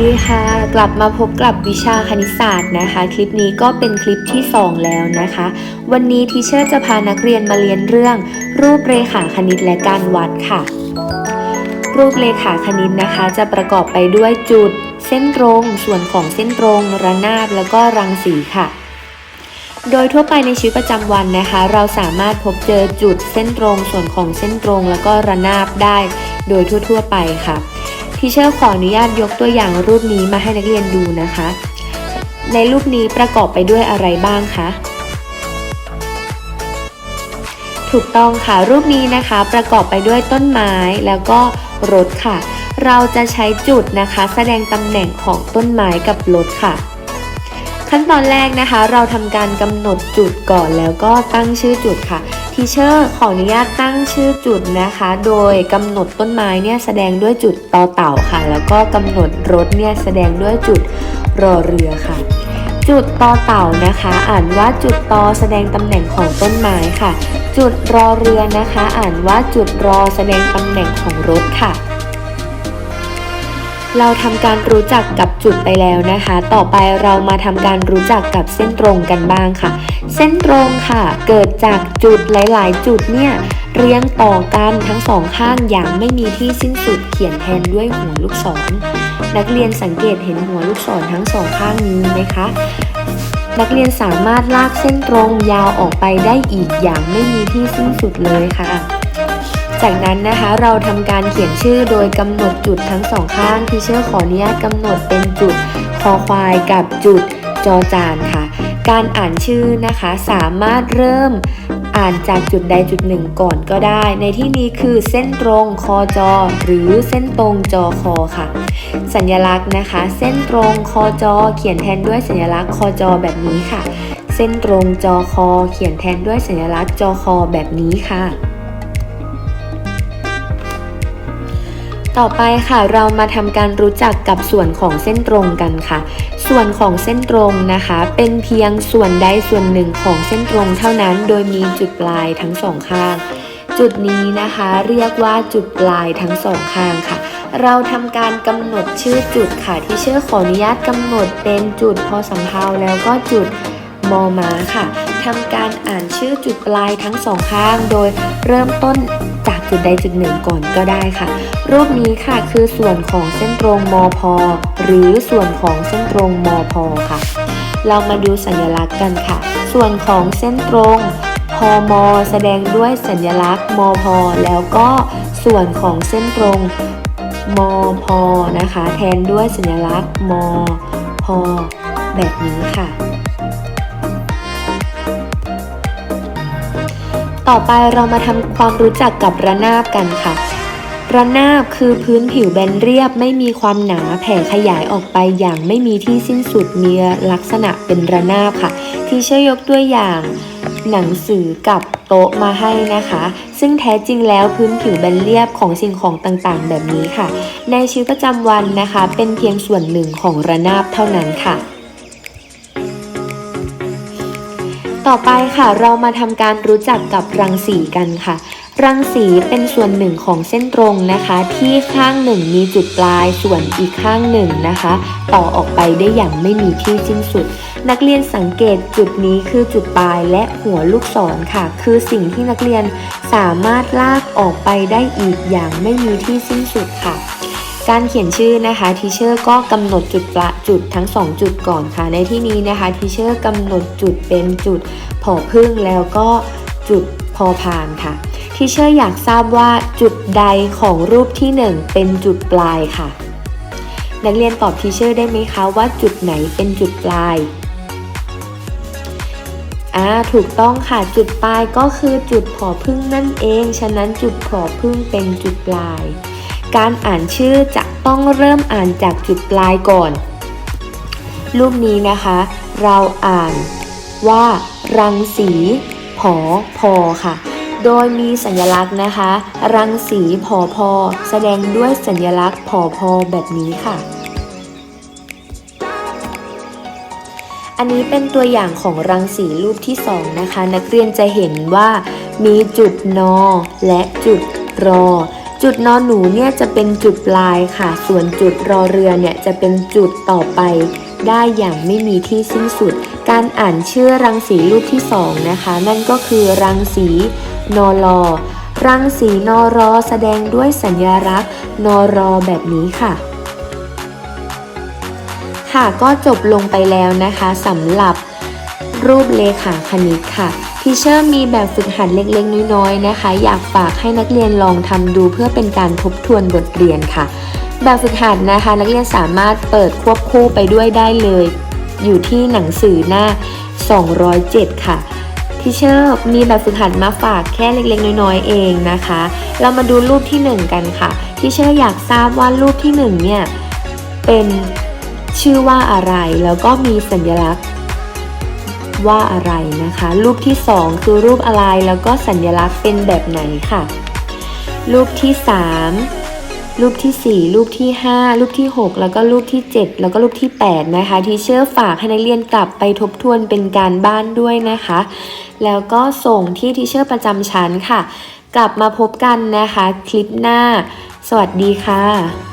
ดีค่ะ กลับมาพบกับวิชาคณิตศาสตร์นะคะ คลิปนี้ก็เป็นคลิปที่ 2 แล้วนะคะ วันนี้ทีเชอร์จะพานักเรียนมาเรียนเรื่อง รูปเรขาคณิตและการวัดค่ะ รูปเรขาคณิตนะคะ จะประกอบไปด้วยจุด เส้นตรง ส่วนของเส้นตรง ระนาบแล้วก็รังสีค่ะ โดยทั่วไปในชีวิตประจำวันนะคะ เราสามารถพบเจอจุดเส้นตรง ส่วนของเส้นตรง แล้วก็ระนาบได้ โดยทั่ว ๆ ไปค่ะ ทีเชอร์ขออนุญาตยกตัวอย่างรูปนี้มาให้นักเรียนดูนะคะ ในรูปนี้ประกอบไปด้วยอะไรบ้างคะ ถูกต้องค่ะ รูปนี้นะคะประกอบไปด้วยต้นไม้แล้วก็รถค่ะ เราจะใช้จุดนะคะ แสดงตำแหน่งของต้นไม้กับรถค่ะ ขั้นตอนแรกนะคะ เราทำการกำหนดจุดก่อนแล้วก็ตั้งชื่อจุดค่ะ ทีเชอร์ขออนุญาตตั้งชื่อจุดนะคะ โดยกำหนดต้นไม้เนี่ยแสดงด้วยจุดต่อเต่าค่ะ แล้วก็กำหนดรถเนี่ยแสดงด้วยจุดรอเรือค่ะ จุดต่อเต่านะคะ อ่านว่าจุดตอแสดงตำแหน่งของต้นไม้ค่ะ จุดรอเรือนะคะ อ่านว่าจุดรอแสดงตำแหน่งของรถค่ะเราทำการรู้จักกับจุดไปแล้วนะคะ ต่อไปเรามาทำการรู้จักกับเส้นตรงกันบ้างค่ะ เส้นตรงค่ะ เกิดจากจุดหลาย ๆ จุดเนี่ยเรียงต่อกันทั้งสองข้างอย่างไม่มีที่สิ้นสุดเขียนแทนด้วยหัวลูกศร นักเรียนสังเกตเห็นหัวลูกศรทั้งสองข้างนี้ไหมคะ นักเรียนสามารถลากเส้นตรงยาวออกไปได้อีกอย่างไม่มีที่สิ้นสุดเลยค่ะจากนั้นนะคะเราทำการเขียนชื่อโดยกำหนดจุดทั้งสองข้างที่เชื่อขออนุญาตกำหนดเป็นจุดคอควายกับจุดจอจานค่ะ การอ่านชื่อนะคะสามารถเริ่มอ่านจากจุดใดจุดหนึ่งก่อนก็ได้ ในที่นี้คือเส้นตรงคอจอ หรือเส้นตรงจอคอค่ะ สัญลักษณ์นะคะ เส้นตรงคอจอ เขียนแทนด้วยสัญลักษณ์คอจอแบบนี้ค่ะ เส้นตรงจอคอ เขียนแทนด้วยสัญลักษณ์จอคอแบบนี้ค่ะ ต่อไปค่ะเรามาทำการรู้จักกับส่วนของเส้นตรงกันค่ะ ส่วนของเส้นตรงนะคะ เป็นเพียงส่วนใดส่วนหนึ่งของเส้นตรงเท่านั้น โดยมีจุดปลายทั้งสองข้าง จุดนี้นะคะเรียกว่าจุดปลายทั้งสองข้างค่ะ เราทำการกำหนดชื่อจุดค่ะ ที่เชื่อขออนุญาตกำหนดเป็นจุดพอสำเพาแล้วก็จุดมอมาค่ะทำการอ่านชื่อจุดปลายทั้งสองข้าง โดยเริ่มต้นจากจุดใดจุดหนึ่งก่อนก็ได้ค่ะ รูปนี้ค่ะคือส่วนของเส้นตรงมพ หรือส่วนของเส้นตรงมพค่ะ เรามาดูสัญลักษณ์กันค่ะ ส่วนของเส้นตรงพม แสดงด้วยสัญลักษณ์มพ แล้วก็ส่วนของเส้นตรงมพนะคะ แทนด้วยสัญลักษณ์มพแบบนี้ค่ะ ต่อไปเรามาทำความรู้จักกับระนาบกันค่ะ ระนาบคือพื้นผิวแบนเรียบไม่มีความหนาแผ่ขยายออกไปอย่างไม่มีที่สิ้นสุดมีลักษณะเป็นระนาบค่ะ ที่เชื่อยกตัวอย่างหนังสือกับโต๊ะมาให้นะคะ ซึ่งแท้จริงแล้วพื้นผิวแบนเรียบของสิ่งของต่างๆ แบบนี้ค่ะ ในชีวิตประจำวันนะคะ เป็นเพียงส่วนหนึ่งของระนาบเท่านั้นค่ะต่อไปค่ะเรามาทำการรู้จักกับรังสีกันค่ะ รังสีเป็นส่วนหนึ่งของเส้นตรงนะคะ ที่ข้างหนึ่งมีจุดปลายส่วนอีกข้างหนึ่งนะคะ ต่อออกไปได้อย่างไม่มีที่สิ้นสุด นักเรียนสังเกตจุดนี้คือจุดปลายและหัวลูกศรค่ะ คือสิ่งที่นักเรียนสามารถลากออกไปได้อีกอย่างไม่มีที่สิ้นสุดค่ะการเขียนชื่อนะคะทีเชอร์ก็กำหนดจุดประจุดทั้ง 2 จุดก่อนค่ะ ในที่นี้นะคะทีเชอร์กำหนดจุดเป็นจุดผอพึ่งแล้วก็จุดพอพานค่ะ ทีเชอร์อยากทราบว่าจุดใดของรูปที่ 1 เป็นจุดปลายค่ะ นักเรียนตอบทีเชอร์ได้ไหมคะว่าจุดไหนเป็นจุดปลายอ่าถูกต้องค่ะจุดปลายก็คือจุดผอพึ่งนั่นเอง ฉะนั้นจุดผอพึ่งเป็นจุดปลาย การอ่านชื่อจะต้องเริ่มอ่านจากจุดปลายก่อน รูปนี้นะคะ เราอ่านว่ารังสีผอพอค่ะ โดยมีสัญลักษณ์นะคะ รังสีผอพอแสดงด้วยสัญลักษณ์ผอพอแบบนี้ค่ะ อันนี้เป็นตัวอย่างของรังสีรูปที่สองนะคะ นักเรียนจะเห็นว่ามีจุดนอและจุดรอ จุดนอนหนูเนี่ยจะเป็นจุดปลายค่ะ ส่วนจุดรอเรือเนี่ยจะเป็นจุดต่อไปได้อย่างไม่มีที่สิ้นสุด การอ่านชื่อรังสีรูปที่สองนะคะ นั่นก็คือรังสี นอลอรังสีนอรอแสดงด้วยสัญลักษณ์นอรอแบบนี้ค่ะ ค่ะก็จบลงไปแล้วนะคะสำหรับรูปเลขาคณิตค่ะทีเชอร์มีแบบฝึกหัดเล็กๆ น้อยๆนะคะ อยากฝากให้นักเรียนลองทำดูเพื่อเป็นการทบทวนบทเรียนค่ะ แบบฝึกหัดนะคะ นักเรียนสามารถเปิดควบคู่ไปด้วยได้เลย อยู่ที่หนังสือหน้า 207 ค่ะ ทีเชอร์มีแบบฝึกหัดมาฝากแค่เล็กๆ น้อยๆ เองนะคะ เรามาดูรูปที่ 1 กันค่ะทีเชอร์อยากทราบว่ารูปที่1เนี่ยเป็นชื่อว่าอะไร แล้วก็มีสัญลักษณ์ว่าอะไรนะคะ รูปที่ 2 คือรูปอะไรแล้วก็สัญลักษณ์เป็นแบบไหนค่ะ รูปที่ 3 รูปที่ 4 รูปที่ 5 รูปที่ 6 แล้วก็รูปที่ 7 แล้วก็รูปที่ 8 นะคะทีเชอร์ฝากให้นักเรียนกลับไปทบทวนเป็นการบ้านด้วยนะคะ แล้วก็ส่งที่ทีเชอร์ประจำชั้นค่ะ กลับมาพบกันนะคะ คลิปหน้า สวัสดีค่ะ